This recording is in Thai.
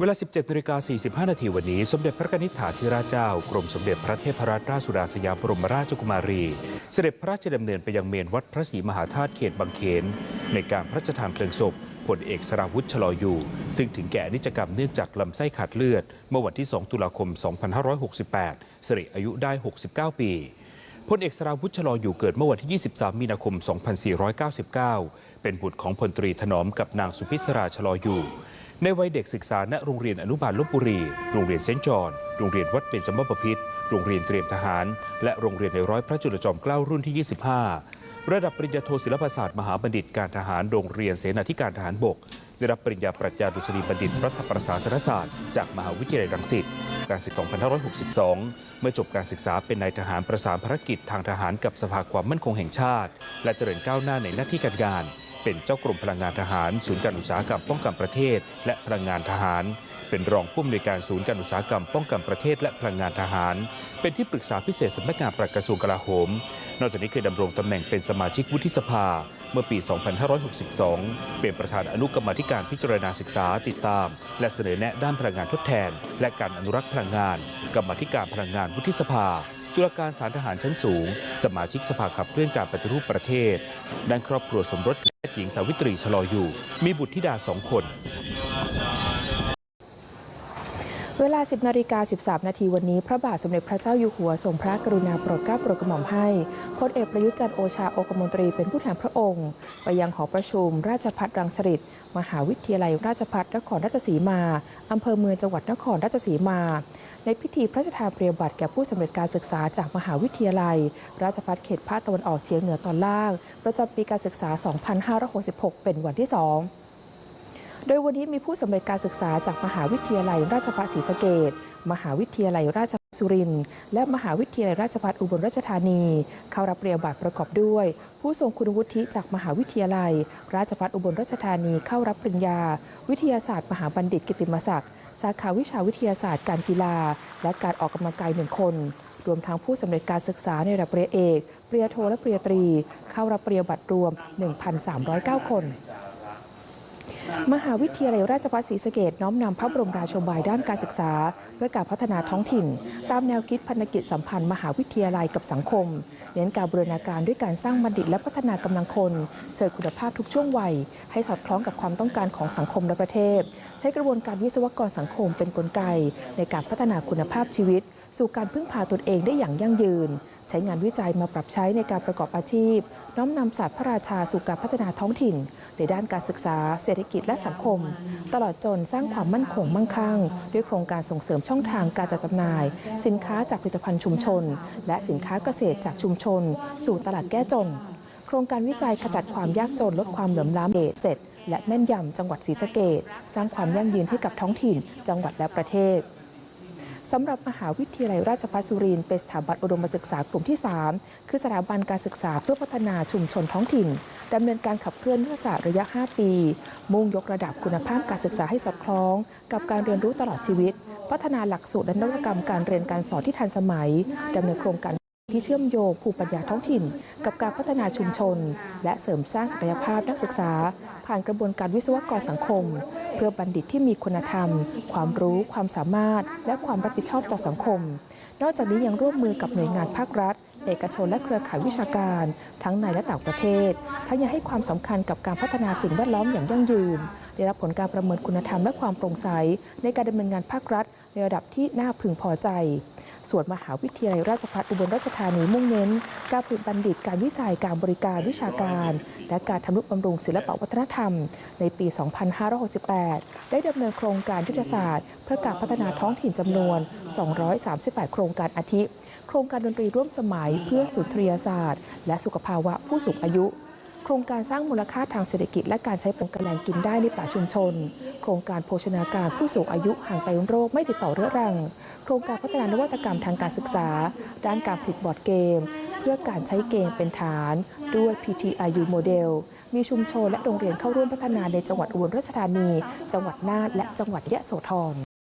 เวลา 17นาฬิกา45 นาทีวันนี้ สมเด็จพระนิธิถาธิราชเจ้า กรมสมเด็จพระเทพรัตนราชสุดาสยามบรมราชกุมารี เสด็จพระราชดำเนินไปยังเมนวัดพระศรีมหาธาตุเขตบางเขน ในการพระราชทานเพลิงศพพลเอกสราวุธชลออยู่ ซึ่งถึงแก่นิจกรรมเนื่องจากลำไส้ขาดเลือด เมื่อวันที่ 2 ตุลาคม 2568สิริอายุได้ 69 ปี พลเอกสราวุธชลออยู่เกิดเมื่อวันที่ 23 มีนาคม 2499 เป็นบุตรของพลตรีถนอมกับนางสุพิศราชลออยู่ ในวัยเด็กศึกษาณโรงเรียนอนุบาลลบบุรี โรงเรียนเซนจอนโรงเรียนวัดเบญจมบพิตรโรงเรียนเตรียมทหาร และโรงเรียนในร้อยพระจุลจอมเกล้ารุ่นที่ 25 ระดับปริญญาโทศิลปศาสตร์มหาบัณฑิตการทหารโรงเรียนเสนาธิการทหารบก ได้รับปริญญาปรัชญาดุษฎีบัณฑิตรัฐประศาสนศาสตร์ จากมหาวิทยาลัยรังสิตการศึกษา2562 เมื่อจบการศึกษาเป็นนายทหารประสานภารกิจทางทหารกับสภาความมั่นคงแห่งชาติ และเจริญก้าวหน้าในหน้าที่การงาน เป็นเจ้ากรมพลังงานทหาร ศูนย์การอุตสาหกรรมป้องกันประเทศ และพลังงานทหาร เป็นรองผู้อำนวยการศูนย์การอุตสาหกรรมป้องกันประเทศและพลังงานทหาร เป็นที่ปรึกษาพิเศษสำนักงานปลัดกระทรวงกลาโหม นอกจากนี้เคยดำรงตำแหน่งเป็นสมาชิกวุฒิสภา เมื่อปี 2562 เป็นประธานอนุกรรมธิการพิจารณาศึกษาติดตาม และเสนอแนะด้านพลังงานทดแทน และการอนุรักษ์พลังงาน กรรมธิการพลังงานวุฒิสภาตุลาการศาลทหารชั้นสูง สมาชิกสภาขับเคลื่อนการปฏิรูปประเทศด้านครอบครัวสมรสแพทย์หญิงสาวิตรีชลออยู่ มีบุตรธิดาสองคน เวลา 10นาฬิกา13 นาทีวันนี้ พระบาทสมเด็จพระเจ้าอยู่หัวทรงพระกรุณาโปรดเกล้าโปรดกระหม่อมให้พลเอกประยุทธ์จันทร์โอชาโอกมนตรีเป็นผู้แทนพระองค์ ไปยังหอประชุม ราชพัฒรังสฤษมหาวิทยาลัยราชพัฒนครราชสีมา อำเภอเมืองจังหวัดนครราชสีมา ในพิธีพระราชทานเปริยบัตรแก่ผู้สำเร็จการศึกษาจากมหาวิทยาลัย ราชพัฒเขตภาคตะวันออกเฉียงเหนือตอนล่าง ประจำปีการศึกษา 2566 เป็นวันที่สอง โดยวันนี้มีผู้สำเร็จการศึกษาจากมหาวิทยาลัยราชภัฏศรีสะเกดมหาวิทยาลัยราชภัฏสุรินทร์และมหาวิทยาลัยราชภัฏอุบลราชธานี เข้ารับปริญญาบัตรประกอบด้วย ผู้ทรงคุณวุฒิจากมหาวิทยาลัย ราชภัฏอุบลราชธานีเข้ารับปริญญา วิทยาศาสตร์ มหาบัณฑิตกิติมศักดิ์สาขาวิชาวิทยาศาสตร์การกีฬา และการออกกำลังกายหนึ่งคนรวมทั้งผู้สำเร็จการศึกษาในระดับปริญญาเอกปริญญาโทและปริญญาตรี เข้ารับปริญญาบัตรรวม 1,309 คน มหาวิทยาลัยราชภัฏศรีสะเกดน้อมนำพระบรมราโชบายด้านการศึกษา เพื่อการพัฒนาท้องถิ่น ตามแนวคิดพันธกิจสัมพันธ์มหาวิทยาลัยกับสังคม เน้นการบูรณาการด้วยการสร้างบัณฑิตและพัฒนากำลังคนเชิงคุณภาพทุกช่วงวัย ให้สอดคล้องกับความต้องการของสังคมและประเทศ ใช้กระบวนการวิศวกรสังคมเป็นนกลไก ในการพัฒนาคุณภาพชีวิต สู่การพึ่งพาตนเองได้อย่างยั่งยืน ใช้งานวิจัยมาปรับใช้ในการประกอบอาชีพ น้อมนำศาสตร์พระราชาสู่การพัฒนาท้องถิ่น ในด้านการศึกษา เศรษฐกิจและสังคม ตลอดจนสร้างความมั่นคงมั่งคั่ง ด้วยโครงการส่งเสริมช่องทางการจัดจำหน่าย สินค้าจากผลิตภัณฑ์ชุมชน และสินค้าเกษตรจากชุมชน สู่ตลาดแก้จน โครงการวิจัยขจัดความยากจนลดความเหลื่อมล้ำเอเสร็จและแม่นยำจังหวัดศรีสะเกดสร้างความยั่งยืนให้กับท้องถิ่น จังหวัดและประเทศ สำหรับมหาวิทยาลัยราชภัฏสุรินทร์เป็นสถาบันอุดมศึกษากลุ่มที่ 3 คือสถาบันการศึกษาเพื่อพัฒนาชุมชนท้องถิ่นดำเนินการขับเคลื่อนยุทธศาสตร์ระยะ 5 ปี มุ่งยกระดับคุณภาพการศึกษาให้สอดคล้อง กับการเรียนรู้ตลอดชีวิต พัฒนาหลักสูตรและนวัตกรรมการเรียนการสอนที่ทันสมัยดำเนินโครงการ ที่เชื่อมโยงภูมิปัญญาท้องถิ่น กับการพัฒนาชุมชน และเสริมสร้างศักยภาพนักศึกษา ผ่านกระบวนการวิศวกรสังคม เพื่อบัณฑิตที่มีคุณธรรม ความรู้ ความสามารถ และความรับผิดชอบต่อสังคม นอกจากนี้ยังร่วมมือกับหน่วยงานภาครัฐ เอกชนและเครือข่ายวิชาการ ทั้งในและต่างประเทศ ทั้งยังให้ความสำคัญกับการพัฒนาสิ่งแวดล้อมอย่างยั่งยืน ได้รับผลการประเมินคุณธรรมและความโปร่งใสในการดำเนินงานภาครัฐในระดับที่น่าพึงพอใจ ส่วนมหาวิทยาลัยราชภัฏอุบลราชธานีมุ่งเน้น การผลิตบัณฑิตการวิจัยการบริการวิชาการ และการทำนุบำรุงศิลปวัฒนธรรม ในปี 2568 ได้ดำเนินโครงการยุทธศาสตร์ เพื่อการพัฒนาท้องถิ่นจำนวน 238 โครงการอาทิ โครงการดนตรีร่วมสมัยเพื่อสุนทรียศาสตร์ และสุขภาวะผู้สูงอายุ โครงการสร้างมูลค่าทางเศรษฐกิจ และการใช้ปงกระแลงกินได้ในป่าชุมชน โครงการโภชนาการผู้สูงอายุห่างไกลโรคไม่ติดต่อเรื้อรัง โครงการพัฒนานวัตกรรมทางการศึกษา ด้านการผลิตบอร์ดเกม เพื่อการใช้เกมเป็นฐาน ด้วย PTIU โมเดล มีชุมชนและโรงเรียนเข้าร่วมพัฒนาในจังหวัดอุบลราชธานี จังหวัดน่านและจังหวัดยะโสธร